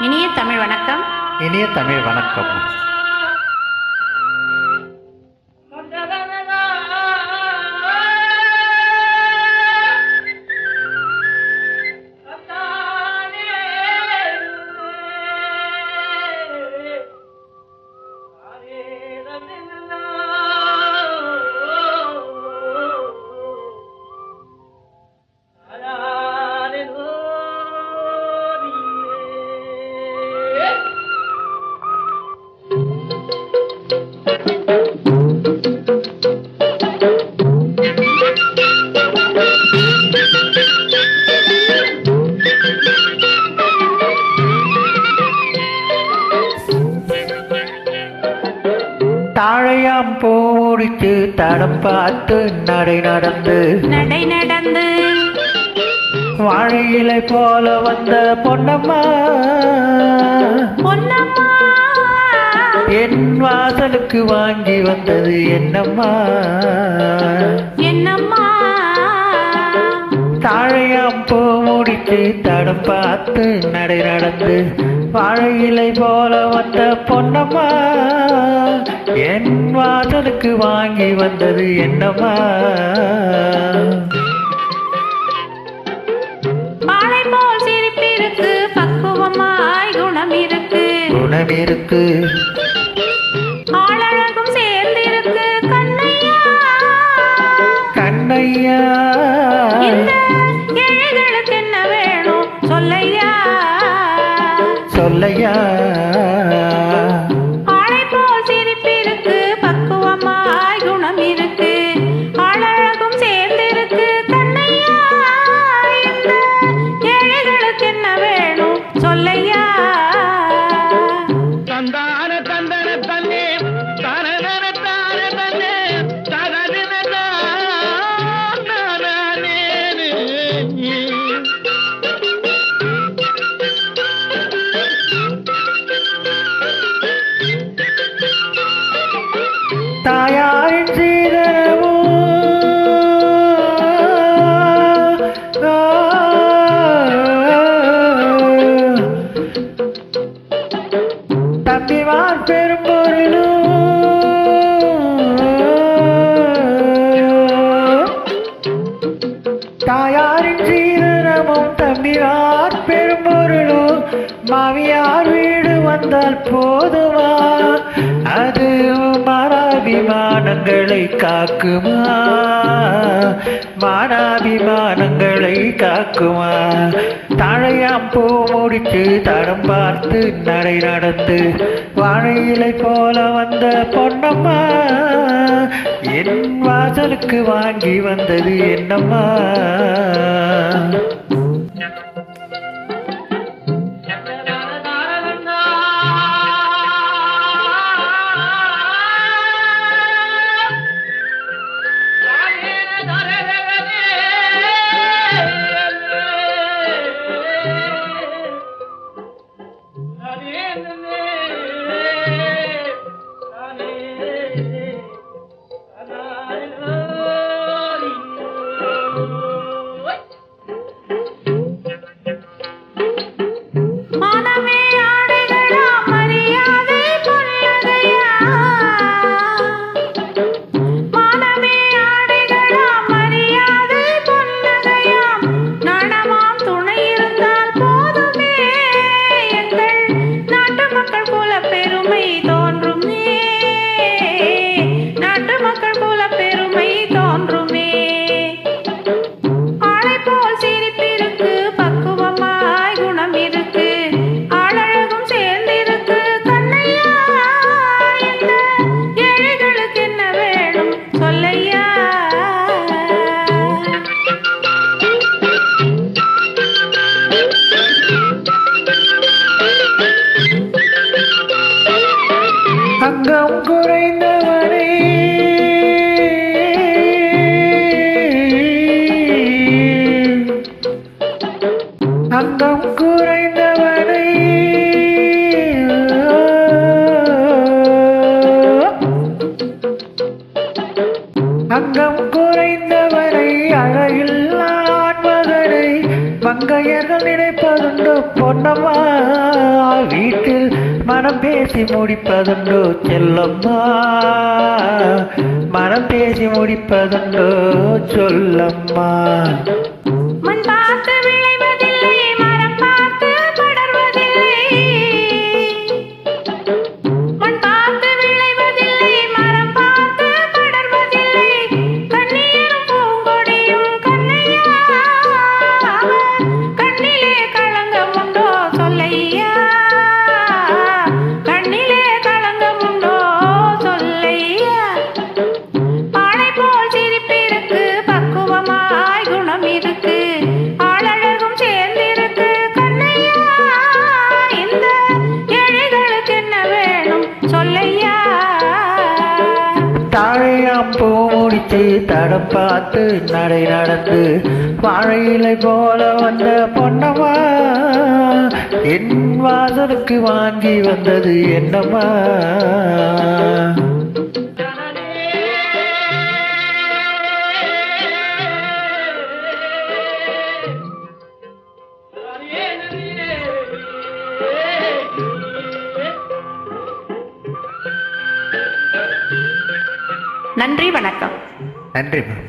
இனிய தமிழ் வணக்கம். இனிய தமிழ் வணக்கம். தாழையாம் பூ முடித்து தடம் பார்த்து நடை நடந்து. நடை நடந்து. வாழை இலை போல வந்த பொன்னம்மா. பொன்னம்மா. என் வாசலுக்கு வாங்கி வந்தது என்னம்மா? என்னம்மா? தாழையாம் பூ முடித்து தடம் பார்த்து நடை நடந்து வாழை இலை போல வந்த பொன்னம்மா. என் வாசலுக்கு வாங்கி வந்தது என்னம்மா? குணம் இருக்கு Yeah. மாமியார் வீடு வந்தால் போதுமா? அது மானாபிமானங்களை காக்குமா? மானாபிமானங்களை காக்குமா? தழையாம் பூ முடித்து தடம் பார்த்து நடை நடந்து வாழையிலை போல வந்த பொன்னம்மா என் வாசலுக்கு வாங்கி வந்தது என்னம்மா? மனம் பேசி முடிப்பதுண்டோ செல்லம்மா? மனம் பேசி முடிப்பதுண்டோ சொல்லம்மா? தாழையாம் பூ முடிச்சு தடம் பார்த்து நடை நடந்து வாழையிலை போல வந்த பொன்னம்மா. என் வாசலுக்கு வாங்கி வந்தது என்னம்மா. நன்றி வணக்கம். நன்றி மேம்.